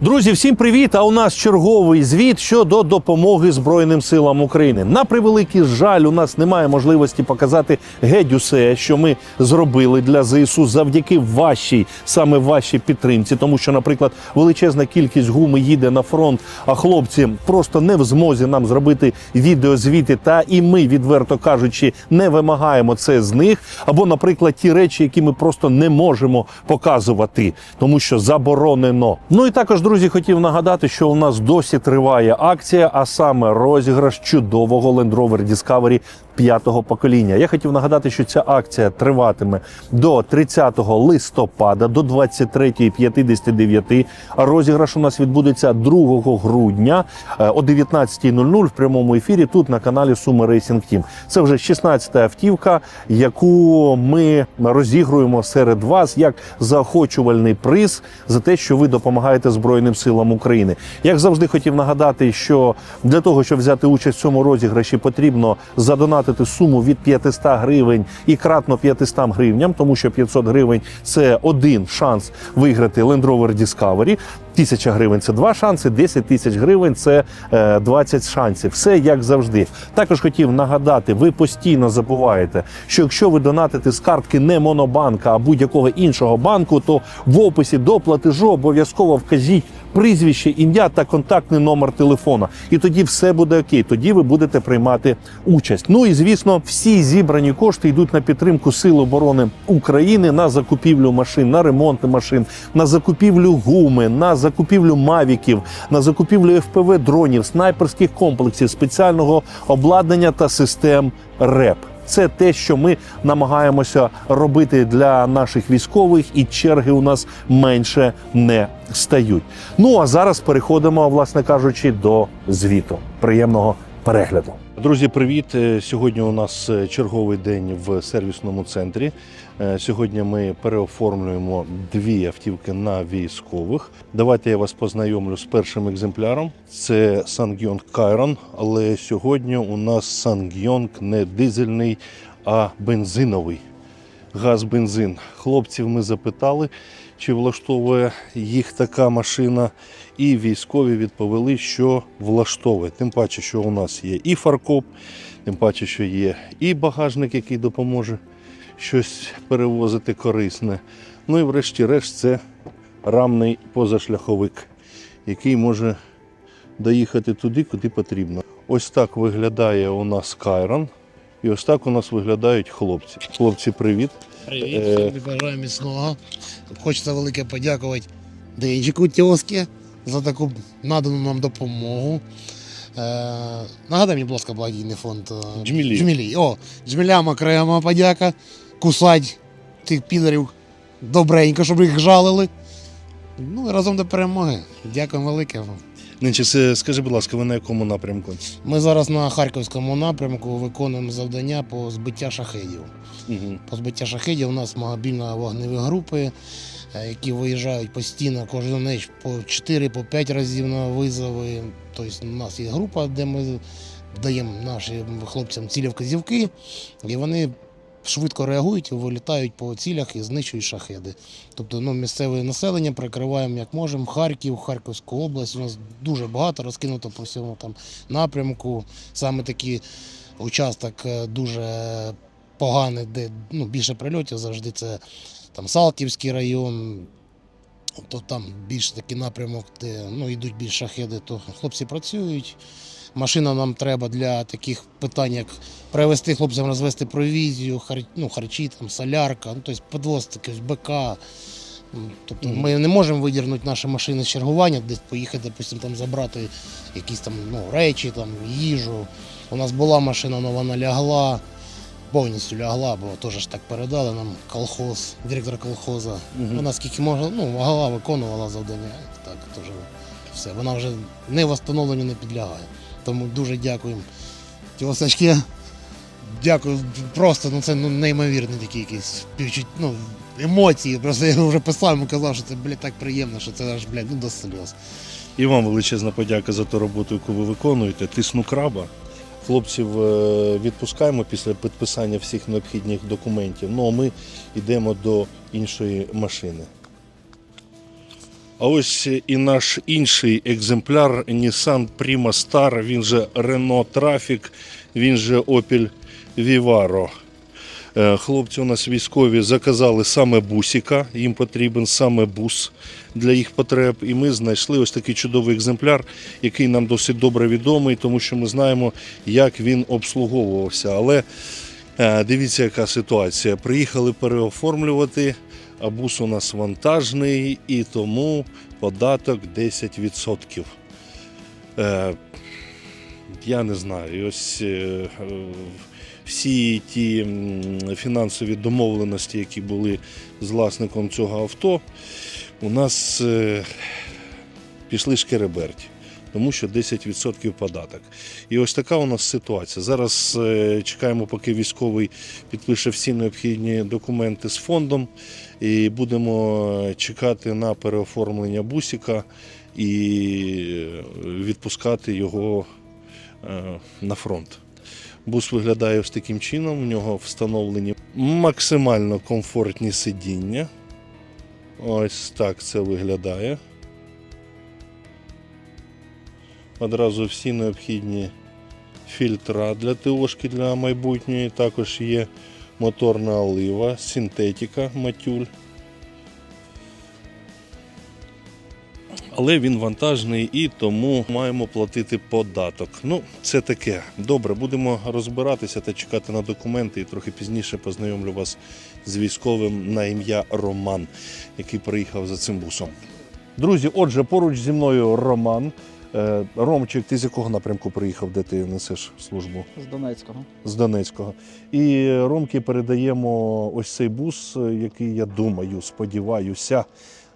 Друзі, всім привіт! А у нас черговий звіт щодо допомоги Збройним силам України. На превеликий жаль, у нас немає можливості показати геть усе, що ми зробили для ЗСУ завдяки вашій, саме вашій підтримці. Тому що, наприклад, величезна кількість гуми їде на фронт, а хлопці просто не в змозі нам зробити відеозвіти. Та і ми, відверто кажучи, не вимагаємо це з них. Або, наприклад, ті речі, які ми просто не можемо показувати, тому що заборонено. Ну і також, друзі, хотів нагадати, що у нас досі триває акція, а саме розіграш чудового Land Rover Discovery п'ятого покоління. Я хотів нагадати, що ця акція триватиме до 30 листопада до 23.59. А розіграш у нас відбудеться 2 грудня е, о 19.00 в прямому ефірі тут на каналі Суми Racing Team. Це вже 16-та автівка, яку ми розігруємо серед вас як заохочувальний приз за те, що ви допомагаєте Збройним силам України. Як завжди хотів нагадати, що для того, щоб взяти участь в цьому розіграші, потрібно задонатити суму від 500 гривень і кратно 500 гривням, тому що 500 гривень це один шанс виграти Land Rover Discovery. Тисяча гривень це два шанси, 10 тисяч гривень це е, 20 шансів. Все як завжди. Також хотів нагадати, ви постійно забуваєте, що якщо ви донатите з картки не Монобанка, а будь-якого іншого банку, то в описі до платежу обов'язково вкажіть прізвище, ім'я та контактний номер телефона. І тоді все буде окей. Тоді ви будете приймати участь. Ну і звісно, всі зібрані кошти йдуть на підтримку Сил оборони України на закупівлю машин, на ремонт машин, на закупівлю гуми, на закупівлю мавіків, на закупівлю ФПВ дронів, снайперських комплексів, спеціального обладнання та систем РЕП. Це те, що ми намагаємося робити для наших військових, і черги у нас менше не стають. Ну а зараз переходимо, власне кажучи, до звіту. Приємного перегляду. Друзі, привіт! Е, Сьогодні у нас е, черговий день в сервісному центрі. Е, Сьогодні ми переоформлюємо дві автівки на військових. Давайте я вас познайомлю з першим екземпляром. Це Ssangyong Kairon, але сьогодні у нас Ssangyong не дизельний, а бензиновий. Газ-бензин. Хлопців ми запитали, чи влаштовує їх така машина, і військові відповіли, що влаштовує. Тим паче, що у нас є і фаркоп, тим паче, що є і багажник, який допоможе щось перевозити корисне. Ну і врешті-решт це рамний позашляховик, який може доїхати туди, куди потрібно. Ось так виглядає у нас Кайрон. І ось так у нас виглядають хлопці. Хлопці, привіт. Привіт, Е, всім бажаю міцного. Хочеться велике подякувати Денчику Тьоскі за таку надану нам допомогу. Е, нагадай мені, будь ласка, благодійний фонд. е, Джмілі. Джмілі. О, Джмілям окрема подяка. Кусать тих підарів добренько, щоб їх жалили. Ну і разом до перемоги. Дякую велике. вам. Нинче, скажи, будь ласка, ви на якому напрямку? Ми зараз на Харківському напрямку виконуємо завдання по збиття шахедів. Угу. По збиття шахедів у нас мобільно вогневі групи, які виїжджають постійно кожен ніч по 4-5 разів на визови. Тобто у нас є група, де ми даємо нашим хлопцям цілі вказівки, і вони швидко реагують вилітають по цілях і знищують шахеди. Тобто ну, місцеве населення прикриваємо як можемо. Харків, Харківську область. У нас дуже багато розкинуто по всьому там напрямку. Саме такий участок е, дуже поганий, де ну, більше прильотів завжди це там Салтівський район, то там більш такий напрямок, де ну, йдуть більш шахеди, то хлопці працюють. Машина нам треба для таких питань, як привезти хлопцям, розвести провізію, хар, ну, харчі, там, солярка, ну, тобто підвозити якось БК. Тобто ми не можемо видірнути наші машини з чергування, десь поїхати, допустим, там забрати якісь там ну, речі, там, їжу. У нас була машина, але вона лягла, повністю лягла, бо теж ж так передали нам колхоз, директор колхоза. Мгм. Вона скільки могла, ну, могла, виконувала завдання. Так, теж все. Вона вже не встановленню не підлягає. Тому дуже дякуємо. Тілосачки. Дякую. Просто ну, це ну, неймовірні такі якісь співчут- ну, емоції. Просто я вже писав йому казав, що це блядь, так приємно, що це аж блядь, ну, до сльоз. І вам величезна подяка за ту роботу, яку ви виконуєте. Тисну краба. Хлопців е, відпускаємо після підписання всіх необхідних документів. Ну а ми йдемо до іншої машини. А ось і наш інший екземпляр Nissan Prima Star, він же Renault Traffic, він же Opel Vivaro. Е, Хлопці у нас військові заказали саме бусика, їм потрібен саме бус для їх потреб. І ми знайшли ось такий чудовий екземпляр, який нам досить добре відомий, тому що ми знаємо, як він обслуговувався. Але е, дивіться, яка ситуація. Приїхали переоформлювати, а бус у нас вантажний, і тому податок 10%. Е, я не знаю. Ось всі ті фінансові домовленості, які були з власником цього авто, у нас е, пішли шкереберті. Тому що 10% податок. І ось така у нас ситуація. Зараз е, чекаємо, поки військовий підпише всі необхідні документи з фондом, і будемо чекати на переоформлення бусика і відпускати його е, на фронт. Бус виглядає ось таким чином. В нього встановлені максимально комфортні сидіння. Ось так це виглядає. Одразу всі необхідні фільтра для ТОшки для майбутньої. Також є моторна олива, синтетика, матюль. Але він вантажний і тому маємо платити податок. Ну, це таке. Добре, будемо розбиратися та чекати на документи. І трохи пізніше познайомлю вас з військовим на ім'я Роман, який приїхав за цим бусом. Друзі, отже, поруч зі мною Роман. Е, Ромчик, ти з якого напрямку приїхав, де ти несеш службу? З Донецького. З Донецького. І Ромки передаємо ось цей бус, е, який я думаю, сподіваюся,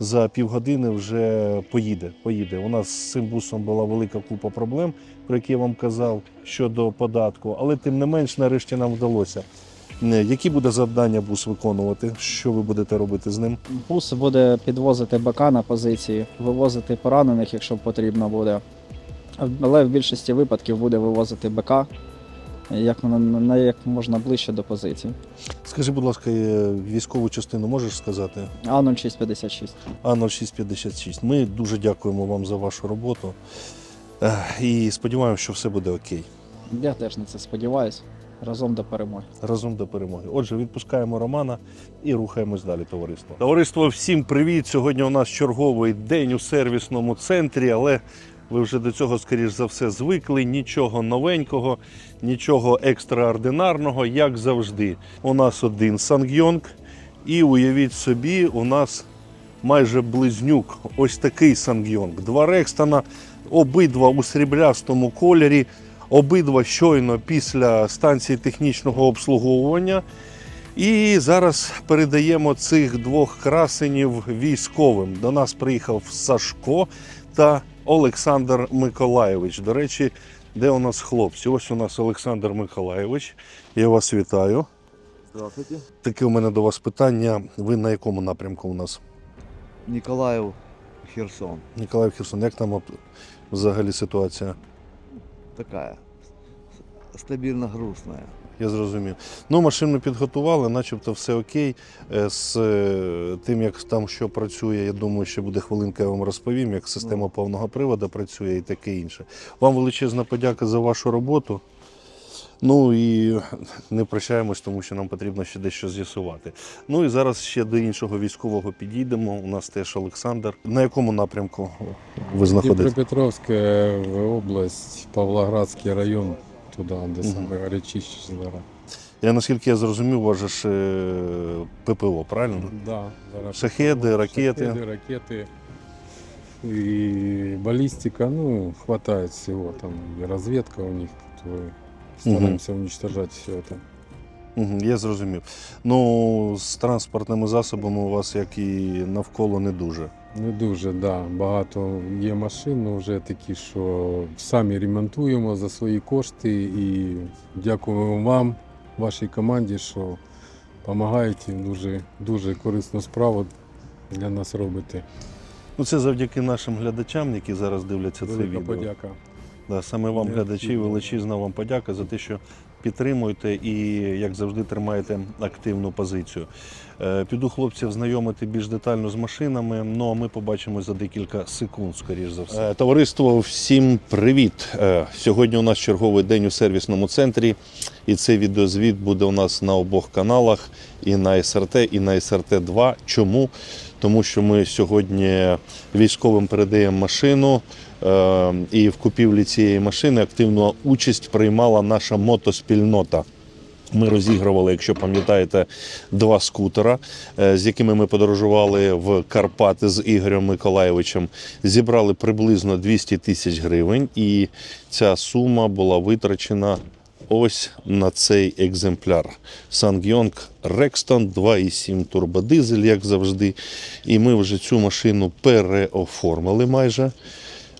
за півгодини вже поїде. поїде. У нас з цим бусом була велика купа проблем, про які я вам казав щодо податку, але тим не менш, нарешті нам вдалося. Е, Які буде завдання бус виконувати? Що ви будете робити з ним? Бус буде підвозити БК на позиції, вивозити поранених, якщо потрібно буде. Але в більшості випадків буде вивозити БК як, на, на як можна ближче до позиції. Скажи, будь ласка, е, військову частину можеш сказати? А0656. А0656. Ми дуже дякуємо вам за вашу роботу і сподіваємося, що все буде окей. Я теж на це сподіваюся. Разом до перемоги. Разом до перемоги. Отже, відпускаємо Романа і рухаємось далі, товариство. Товариство, всім привіт! Сьогодні у нас черговий день у сервісному центрі, але ви вже до цього, скоріш за все, звикли. Нічого новенького, нічого екстраординарного, як завжди. У нас один Сангйонг, і уявіть собі, у нас майже близнюк. Ось такий Сангйонг. Два Рекстона, обидва у сріблястому кольорі. Обидва щойно після станції технічного обслуговування. І зараз передаємо цих двох красенів військовим. До нас приїхав Сашко та Олександр Миколаєвич. До речі, де у нас хлопці? Ось у нас Олександр Миколаєвич. Я вас вітаю. Здравствуйте. Таке у мене до вас питання. Ви на якому напрямку у нас? Николаев, Херсон. Ніколаїв Херсон, як там взагалі ситуація? Такая. с- Стабильно грустная. Я зрозумів. Ну, машину підготували, начебто все окей. Е, З е, тим, як там що працює, я думаю, ще буде хвилинка, я вам розповім, як система повного приводу працює і таке інше. Вам величезна подяка за вашу роботу. Ну і не прощаємось, тому що нам потрібно ще дещо з'ясувати. Ну і зараз ще до іншого військового підійдемо. У нас теж Олександр. На якому напрямку ви знаходитесь? Днепропетровская область, Павлоградский район, туда, де саме гарячіше зараз. Я наскільки я зрозумів, у вас же ж е, ППО, правильно? Да, зараз Шахеди, ракети. Шахеди, ракети. И баллистика, ну, хватает всего. Там и разведка у них, которую стараемся уничтожать все это. Мгм, Я зрозумів. Ну, з транспортними засобами у вас, як і навколо, не дуже. Не дуже, да. Багато є машин, ну, вже такі, що самі ремонтуємо за свої кошти. І дякуємо вам, вашій команді, що допомагаєте дуже, дуже корисну справу для нас робите. Ну, це завдяки нашим глядачам, які зараз дивляться це Велика відео. подяка. Да, саме вам, глядачі, величезна вам подяка за те, що підтримуєте і, як завжди, тримаєте активну позицію. Е, Піду хлопців знайомити більш детально з машинами. Ну а ми побачимо за декілька секунд, скоріш за все. Е, Товариство, всім привіт! Е, Сьогодні у нас черговий день у сервісному центрі, і цей відеозвіт буде у нас на обох каналах: і на СРТ, і на СРТ 2 Чому? Тому що ми сьогодні військовим передаємо машину. е, І в купівлі цієї машини активну участь приймала наша мотоспільнота. Ми розігрували, якщо пам'ятаєте, два скутера, е, з якими ми подорожували в Карпати з Ігорем Миколаєвичем. Зібрали приблизно 200 тисяч гривень, і ця сума була витрачена ось на цей екземпляр. Сангйонг Рекстон 2,7 турбодизель, як завжди. І ми вже цю машину переоформили майже.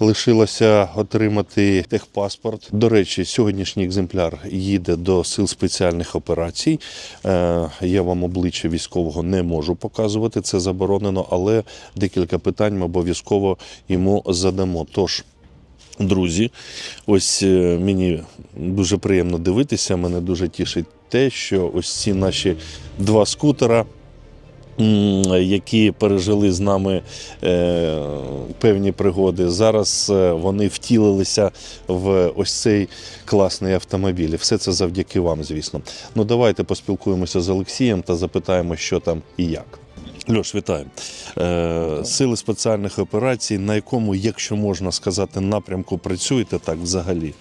Лишилося отримати техпаспорт. До речі, сьогоднішній екземпляр їде до сил спеціальних операцій. Е, Я вам обличчя військового не можу показувати, це заборонено, але декілька питань ми обов'язково йому задамо. Тож. Друзі, ось е, мені дуже приємно дивитися. Мене дуже тішить те, що ось ці наші два скутера, які пережили з нами е, певні пригоди, зараз е, вони втілилися в ось цей класний автомобіль. Все це завдяки вам, звісно. Ну давайте поспілкуємося з Олексієм та запитаємо, що там і як. Льош, вітаю. Е, Сили спеціальних операцій, на якому, якщо можна сказати, напрямку працюєте так взагалі?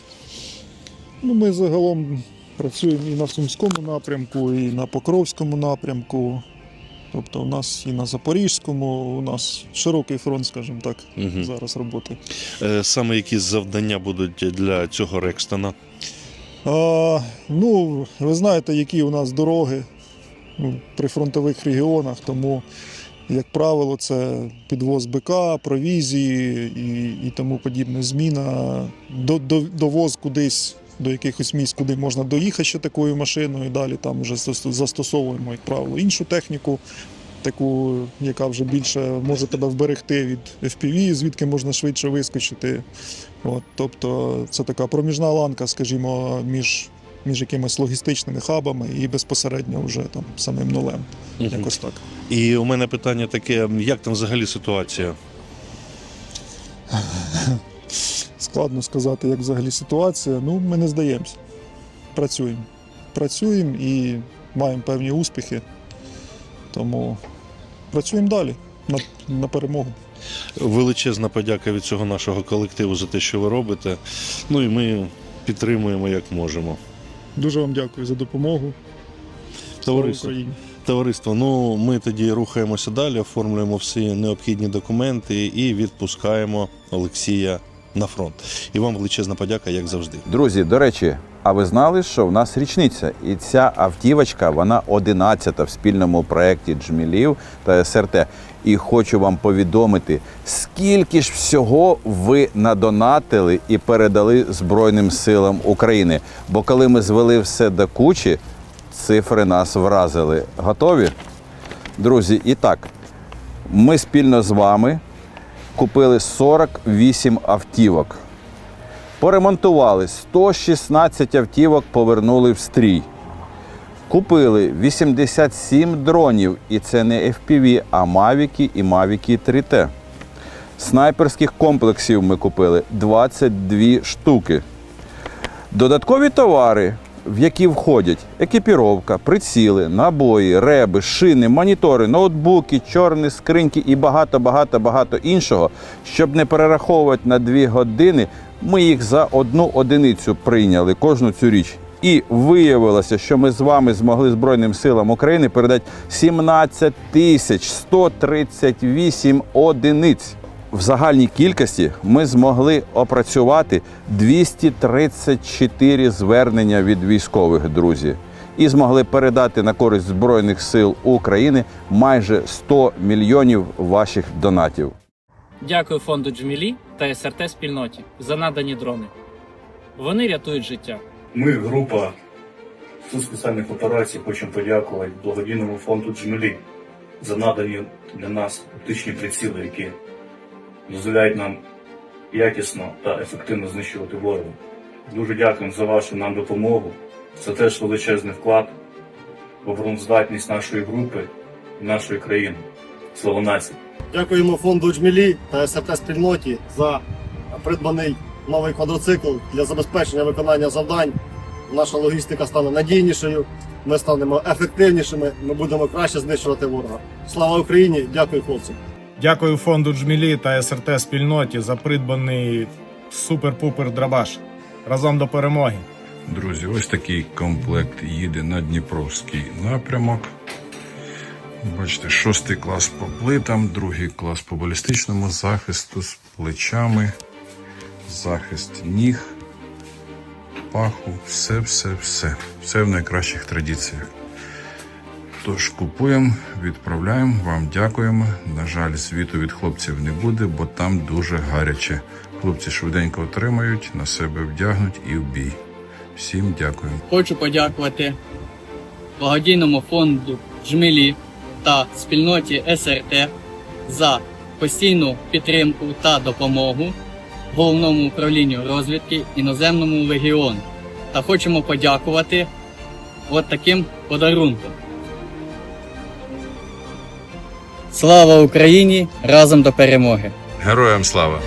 Ну, ми загалом працюємо і на Сумському напрямку, і на Покровському напрямку. Тобто у нас і на Запорізькому, у нас широкий фронт, скажімо так, Мгм. зараз роботи. Е, Саме які завдання будуть для цього Рекстона? А, ну, ви знаєте, які у нас дороги ну, при фронтових регіонах, тому, як правило, це підвоз БК, провізії і, і тому подібне. Зміна, до, до, довоз кудись до якихось місць, куди можна доїхати ще такою машиною, і далі там вже застосовуємо, як правило, іншу техніку. Таку, яка вже більше може тебе вберегти від FPV, звідки можна швидше вискочити. От, тобто це така проміжна ланка, скажімо, між, між якимись логістичними хабами і безпосередньо вже там самим нулем. Якось так. І у мене питання таке: як там взагалі ситуація? Складно сказати, як взагалі ситуація. Ну, ми не здаємося. Працюємо. Працюємо і маємо певні успіхи. Тому працюємо далі на, на перемогу. Величезна подяка від цього нашого колективу за те, що ви робите. Ну і ми підтримуємо як можемо. Дуже вам дякую за допомогу. Товариство, товариство, ну ми тоді рухаємося далі, оформлюємо всі необхідні документи і відпускаємо Олексія на фронт. І вам величезна подяка, як завжди. Друзі, до речі, а ви знали, що в нас річниця? І ця автівочка, вона 11 в спільному проєкті Джмілів та СРТ. І хочу вам повідомити, скільки ж всього ви надонатили і передали Збройним силам України. Бо коли ми звели все до кучі, цифри нас вразили. Готові? Друзі, і так, ми спільно з вами купили 48 автівок. Поремонтували 116 автівок, повернули в стрій. Купили 87 дронів, і це не FPV, а Мавіки і Мавіки 3T. Снайперських комплексів ми купили 22 штуки. Додаткові товари, в які входять екіпіровка, приціли, набої, реби, шини, монітори, ноутбуки, чорні скриньки і багато-багато багато іншого, щоб не перераховувати на дві години, ми їх за одну одиницю прийняли, кожну цю річ. І виявилося, що ми з вами змогли Збройним силам України передати 17 тисяч 138 одиниць. В загальній кількості ми змогли опрацювати 234 звернення від військових друзі і змогли передати на користь Збройних сил України майже 100 мільйонів ваших донатів. Дякую фонду Джмілі та СРТ спільноті за надані дрони. Вони рятують життя. Ми, група Сил спеціальних операцій, хочемо подякувати благодійному фонду Джмелі за надані для нас оптичні приціли, які дозволяють нам якісно та ефективно знищувати ворога. Дуже дякуємо за вашу нам допомогу. Це теж величезний вклад в обороноздатність нашої групи і нашої країни. Слава нації! Дякуємо фонду Джмілі та СРТ спільноті за придбаний новий квадроцикл для забезпечення виконання завдань. Наша логістика стане надійнішою, ми станемо ефективнішими, ми будемо краще знищувати ворога. Слава Україні! Дякую, хлопці! Дякую фонду Джмілі та СРТ спільноті за придбаний супер-пупер драбаш. Разом до перемоги. Друзі, ось такий комплект їде на Дніпровський напрямок. Бачите, шостий клас по плитам, другий клас по балістичному захисту з плечами, захист ніг, паху, все, все, в найкращих традиціях. Тож купуємо, відправляємо, вам дякуємо. На жаль, звіту від хлопців не буде, бо там дуже гаряче. Хлопці швиденько отримають, на себе вдягнуть і в бій. Всім дякую. Хочу подякувати благодійному фонду Джмілі та спільноті СРТ за постійну підтримку та допомогу головному управлінню розвідки іноземному легіону. Та хочемо подякувати от таким подарунком. Слава Україні! Разом до перемоги! Героям слава!